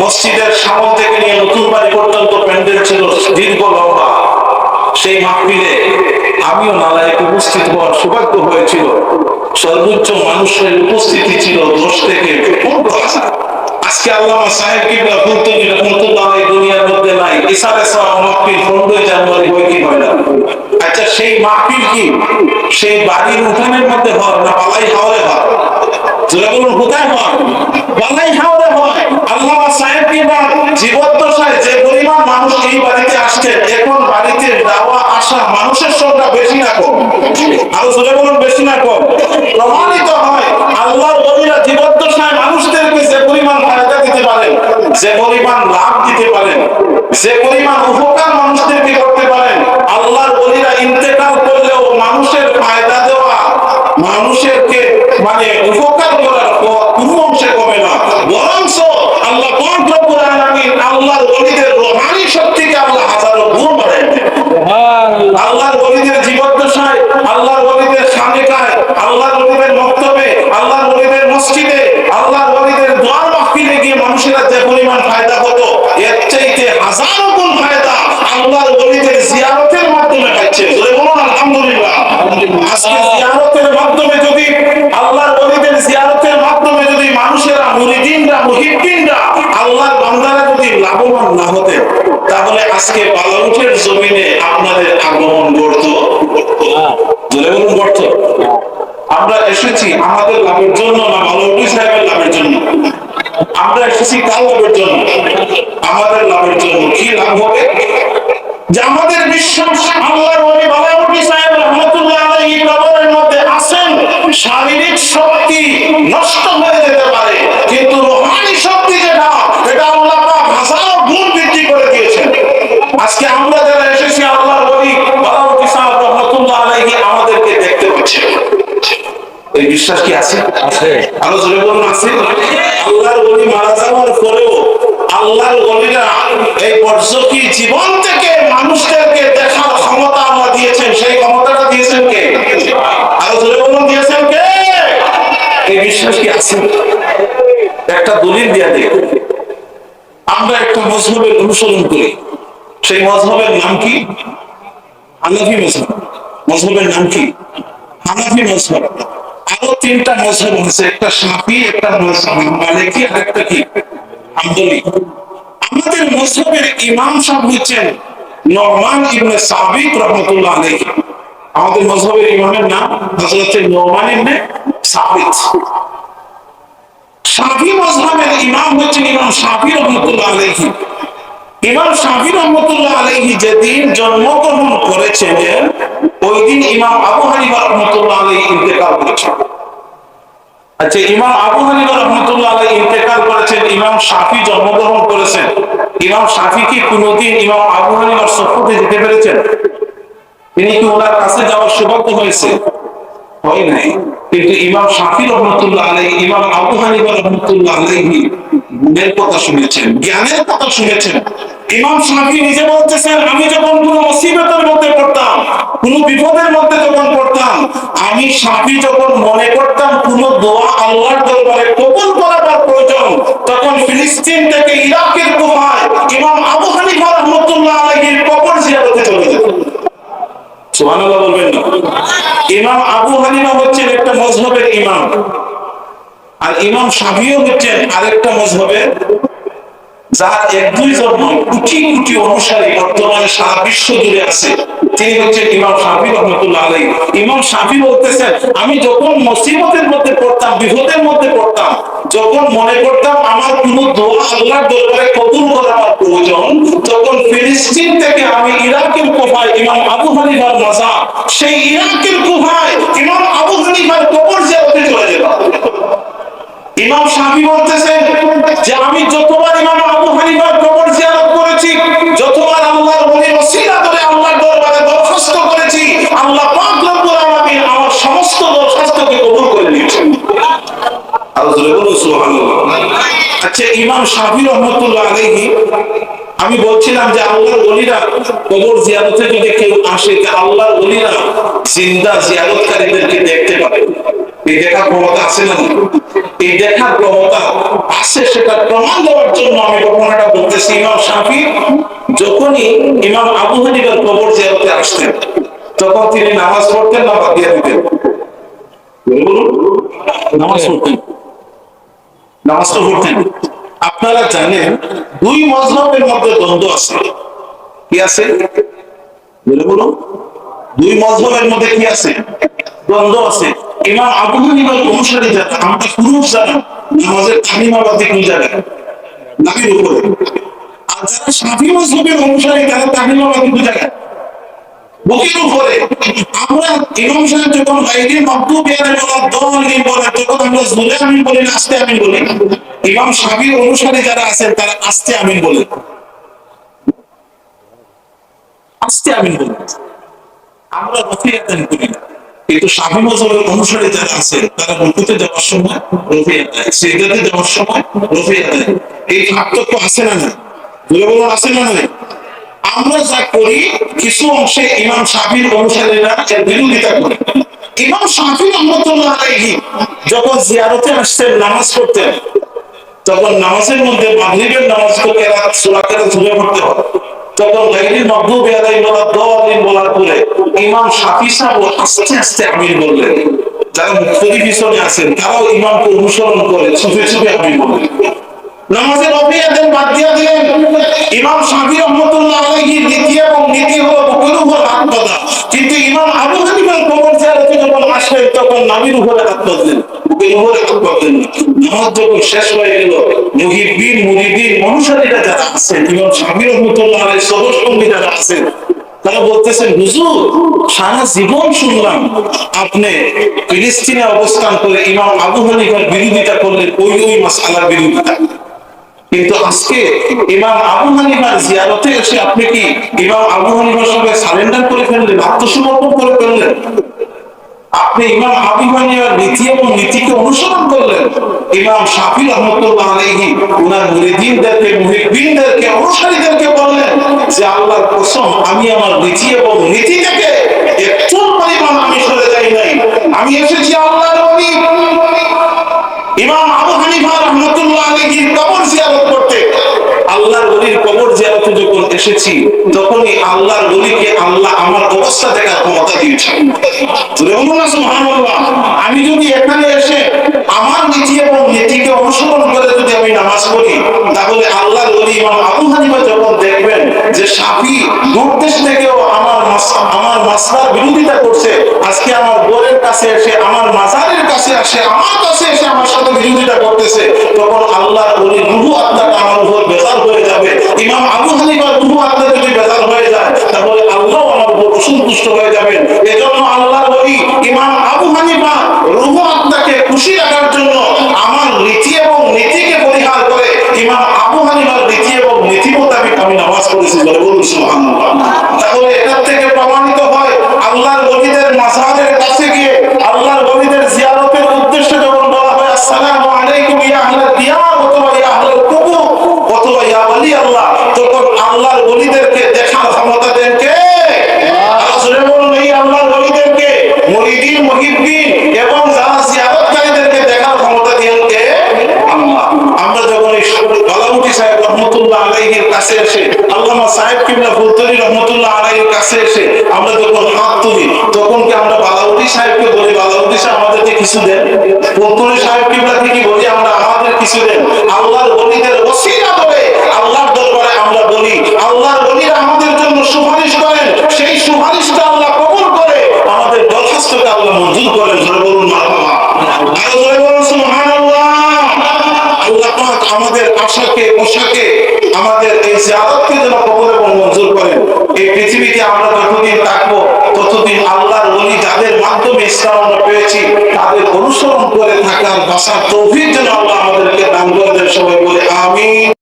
মসজিদের সামনে থেকে নিয়ে নতুন বাড়ি পর্যন্ত প্যান্ডেল ছিল দীর্ঘ লম্বা। সেই মাহফিলে আমিও নালায় উপস্থিত হওয়ার সৌভাগ্য হয়েছিল। সর্বোচ্চ মানুষের উপস্থিতি ছিল দশ থেকে পনেরো হাজার। আজকে আল্লামা সাহেব কিবলা ফুলতলি রহমতুল্লাহ এই দুনিয়ার মধ্যে নাই। ইসারে সাহেব মাহফিল পনেরোই জানুয়ারি হয় কি হয় না? আচ্ছা সেই মাহফিল কি? সেই বাড়ির উঠানের মধ্যে হয় না পালাই হাওরে হয়? জোরে বলুন হয়? পালাই হাওরে হয়? আল্লামা সাহেব কিবলা জীবদ্দশায় যে পরিমাণ মানুষ এই বাড়িতে আসছে, এখন বাড়িতে যাওয়া, আসা মানুষের সংখ্যা বেশি না কম। আরও জোরে বেশি না কম। প্রমাণিত হয়, আল্লাহর বলিরা জীবদ্দশায় মানুষদেরকে যে পরিমাণ ফায়দা দিতে পারেন যে পরিমাণ লাভ দিতে পারেন যে পরিমাণ উপকার মানুষদেরকে করতে পারেন আল্লাহর বলিরা ইন্তেকাল করলেও মানুষের ফায়দা দেওয়া মানুষেরকে মানে উপকার করার কোনো অংশে কমে না বরঞ্চ আল্লাহ আল্লাহর ওলিদের রোহানি শক্তিকে আল্লাহ হাজারো গুণ দেন। আল্লাহর ওলিদের জীবদ্দশায় আল্লাহর ওলিদের খানেকায় আল্লাহর মক্তবে আল্লাহর ওলিদের মসজিদে যে পরিমাণ ফায়দা হতো এর চাইতে হাজারো গুণ ফায়দা আল্লাহর ওলিদের জিয়ারতের মাধ্যমে পাচ্ছে বলুন, আলহামদুলিল্লাহ। আজকে জিয়ারতের মাধ্যমে যদি আল্লাহর ওলিদের জিয়ারতের মাধ্যমে যদি মানুষেরা, মুরিদিনরা, মুহিদ্দিনরা আল্লাহর বান্দারা যদি লাভবান না হতেন তাহলে আজকে বালাউটের জমিনে আপনাদের আগমন ঘটতো বলুন ঘটতো আমরা এসেছি আমাদের লাভের জন্য, না বালাউটি সাহেবের আমরা এসেছি কার লাভের জন্য? আমাদের লাভের জন্য। কি লাভ হবে? যে আমাদের বিশ্বাস আল্লাহর ওলি বালাউটি সাহেব রহমতুল্লাহ আলাইহি কবরের মধ্যে আছেন শারীরিক শক্তি নষ্ট হয়ে যেতে পারে কিন্তু রোহানি শক্তি যেটা এটা আল্লাহ পাক হাজারো গুণ বৃদ্ধি করে দিয়েছেন। আজকে আমরা যারা এসেছি আল্লাহর ওলি বালাউটি সাহেব রহমতুল্লাহ আলাইহি আমাদেরকে দেখতে পাচ্ছে। এই বিশ্বাস কি আছে? আছে। আরও জোরে বলুন আছে? আল্লাহর ওলিরা এই বর্ষকি জীবন থেকে মানুষদেরকে দেখার ক্ষমতা আল্লাহ দিয়েছেন? সেই ক্ষমতাটা দিয়েছেন কে? আরও জোরে বলুন, দিয়েছেন কে? এই বিশ্বাস কি আছে? একটা দলিল দিয়া দিই। আমরা একটা মজহবের অনুসরণ করি। সেই মজহবের নাম কি? হানাফি মজহব। মজহবের নাম কি? হানাফি মজহব। আরও তিনটা মজহব আছে। একটা সাফি একটা মালিকি আর একটা কি? আমাদের ইমাম সাহেব হচ্ছেন নরমান ইবনে সাবিত রহমতুল্লাহ আমাদের ইমামের নাম ইবনে মজহাবের ইমাম হচ্ছেন ইমাম রহমতুল্লাহ আলাইহি। ইমাম রহমতুল্লাহ আলাইহি যেদিন জন্মগ্রহণ করেছিলেন, ওই দিন ইমাম আবু হানিফা রহমতুল্লাহ আলাইহি ইন্তেকাল করেছেন আচ্ছা ইমাম আবু হানিফা রহমতুল্লাহ আলাই ইন্তেকাল করেছেন, ইমাম শাফি জন্মগ্রহণ করেছেন। ইমাম শাফি কি কোনদিন ইমাম আবু হানিফার সফরে যেতে পেরেছেন? তিনি কি ওনার কাছে যাওয়ার সৌভাগ্য হয়েছে? হয় নাই। কিন্তু ইমাম শাফি রহমতুল্লাহ আলাই ইমাম আবু হানিফা রহমতুল্লাহ আলাইহি গুণের কথা শুনেছেন, জ্ঞানের কথা শুনেছেন। ইমাম শাফি নিজে বলতেছেন, আমি যখন কোন মুসিবতের মধ্যে পড়তাম, কোন বিপদের মধ্যে যখন পড়তাম, আমি শাফি যখন মনে করতাম কোন দোয়া আল্লাহর দরবারে কবুল করাবার প্রয়োজন, তখন ফিলিস্তিন থেকে ইরাকের গুহায় ইমাম আবু হানিফা রহমতুল্লাহ আলাইহির কবর জিয়ারতে চলে যেতাম সুবহানাল্লাহ বলবেন না? ইমাম আবু হানিফা হচ্ছেন একটা মজহবের ইমাম। আর ইমাম শাফিও হচ্ছেন আরেকটা মজহবের যার এক দুইজন নয় কোটি কোটি অনুসারী বর্তমানে সারা বিশ্ব জুড়ে আছে। তিনি হচ্ছেন ইমাম শাফি রহমতুল্লাহ আলাই ইমাম শাফি বলতেছেন, আমি যখন মুসিবতের মধ্যে পড়তাম, বিপদের মধ্যে পড়তাম, যখন মনে করতাম আমার কোন দোয়া আল্লাহর দরবারে কবুল করা আমার প্রয়োজন, তখন ফিলিস্তিন থেকে আমি ইরাকের কোফায় ইমাম আবু হানিফার মাজার সেই ইরাকের কোফায় ইমাম আবু হানিফার কবর ইমাম শাফি বলতেছেন যে আমি যতবার ইমাম আবু হানিফার কবর জিয়ারত করেছি, যতবার আল্লাহর বলি ওসিলা ধরে আল্লাহর দরবারে দরখাস্ত করেছি, আল্লাহ পাক রব্বুল আলামিন আমার সমস্ত দরখাস্তকে কবুল করে নিয়েছেন। আর জোরে বলুন সুবহানাল্লাহ। আচ্ছা ইমাম শাফি রহমাতুল্লাহ আলাইহি আমি বলছিলাম যে আল্লাহর ওলিরা কবর জিয়ারতে যদি কেউ আসে আল্লাহর ওলিরা জিন্দা জিয়ারতকারীদেরকে দেখতে পাবে। এই দেখার আছে না? এই দেখার আছে, সেটা প্রমাণ দেওয়ার জন্য আমি ঘটনাটা বলতেছি। ইমাম যখনই ইমাম আবু হানিফার কবর জিয়ারতে আসতেন, তখন তিনি নামাজ পড়তেন না বাদ দিয়ে দিতেন? নামাজ পড়তেন। পড়তেন। আপনারা জানেন, দুই মজহবের মধ্যে দ্বন্দ্ব আছে। কি আছে? বলে বলুন। দুই মজহবের মধ্যে কি আছে? দ্বন্দ্ব আছে। ইমাম আবু হানিফার অনুসারী যারা আমরা পুরুষ যারা নামাজের তালিমাবাদী কোন জায়গায় নাবির উপরে। আর যারা সাফি মজহবের অনুসারী, তারা তালিমাবাদী কোন জায়গায় আমরা ইমাম সাহেব যখন গাইডি মাকতুব ইয়ারে বলা দলিন বলে, তখন আমরা জুলে আমিন বলি না আমিন বলি। যারা আছেন, তারা আমিন বলে। আমিন বলি। আমরা করি না কিন্তু সাফি মজহবের অনুসারী যারা আছে তারা রুকুতে যাওয়ার সময় রফিয়া দেয় সিজদাতে যাওয়ার সময় রফিয়া দেয় এই পার্থক্য আছে না না বলুন আছে না না আমরা যা করি, কিছু অংশে ইমাম শাফির অনুসারীরা এর বিরোধিতা করে। ইমাম শাফি রহমতুল্লাহ যখন জিয়ারতে আসতেন, নামাজ পড়তেন, তখন নামাজের মধ্যে মাগরিবের নামাজকে কেরাত সূরা কেরাত ঝুলে পড়তে হয়। তখন দাল্লিন বলার পরে ইমাম সাহেব আস্তে আস্তে আমিন বললেন, যারা মুক্তি পিছনে আছেন, তারাও ইমামকে অনুসরণ করে ছুপে ছুপে আমিন বললেন। নামাজের অভিয়াদের বাদ দিয়ে দিলেন। ইমাম শাফি রহমতুল্লাহ আলাইহির নীতি এবং নীতি হলো বুকের হাত বাঁধা কিন্তু ইমাম আবু হানিফার কবর জিয়ারতে যখন আসলেন তখন নাবির উপরে হাত বাঁধলেন সারা জীবন শুনলাম আপনি ফিলিস্তিনে অবস্থান করে ইমাম আবু হানিফার বিরোধিতা করলেন, ওই ওই মাসালার বিরোধিতা। কিন্তু আজকে ইমাম আবু হানিফার জিয়ারতে এসে আপনি কি ইমাম আবু হানিফার সঙ্গে সারেন্ডার করে ফেললেন, আত্মসমর্পণ করে ফেললেন? আপনি ইমাম আবু হানিফার নীতি এবং নীতিকে অনুসরণ করলেন। ইমাম শাফি রহমতুল্লাহ আলাইহি উনার মুরিদিনদেরকে, মুহিব্বিনদেরকে, অনুসারীদেরকে বললেন যে, আল্লাহর কসম, আমি আমার নীতি এবং নীতি থেকে একটু পরিমাণ আমি সরে যাই নাই। আমি এসেছি আল্লাহর আল্লাহর ওলির কবর জিয়ারতে যখন এসেছি, তখনই আল্লাহর ওলিকে আল্লাহ আমার অবস্থা দেখার ক্ষমতা সুবহানাল্লাহ। আমি যদি এখানে এসে আমার নীতি এবং নীতিকে অনুসরণ করে যদি আমি নামাজ পড়ি, তাহলে আল্লাহর ওলি ইমাম আবু হানিফা যখন দেখবেন যে সাফি দূর দেশ থেকেও আমার আমার মাসলার বিরোধিতা করছে, আজকে আমার বোরের কাছে এসে, আমার মাজারের কাছে আসে, আমার কাছে এসে আমার সাথে বিরোধিতা করতেছে, তখন আল্লাহর ওলি রুহু আত্মাটা ইমাম আবু হানিফার এবং নীতি মোতাবেক আমি নামাজ পড়েছি বলে বলুন সুবহানাল্লাহ। কাছে এসে, আল্লামা সাহেব কিবলা ফুলতরি রহমতুল্লাহ আলাইহির কাছে এসে আমরা যখন হাত তুলি, তখন কি আমরা বালাউটি সাহেবকে বলি বালাউটি সাহেব, আমাদেরকে কিছু দেন? ফুলতরি সাহেব কিবলা কি বলি, আমরা আমাদের কিছু দেন। আল্লাহর ওলিদের ওসিলা বলে আল্লাহর দরবারে আমরা বলি, আল্লাহর ওলিরা আমাদের জন্য সুপারিশ করেন। সেই সুপারিশটা আল্লাহ কবুল করে। আমাদের দরখাস্তকে আল্লাহ মঞ্জুর করেন। জোরে বলুন সুবহানাল্লাহ। আল্লাহ আমাদের আশাকে অনুসরণ করে থাকার বাসার তৌফিক যেন আল্লাহ আমাদেরকে দান করে দেন। সবাই বলে আমিন।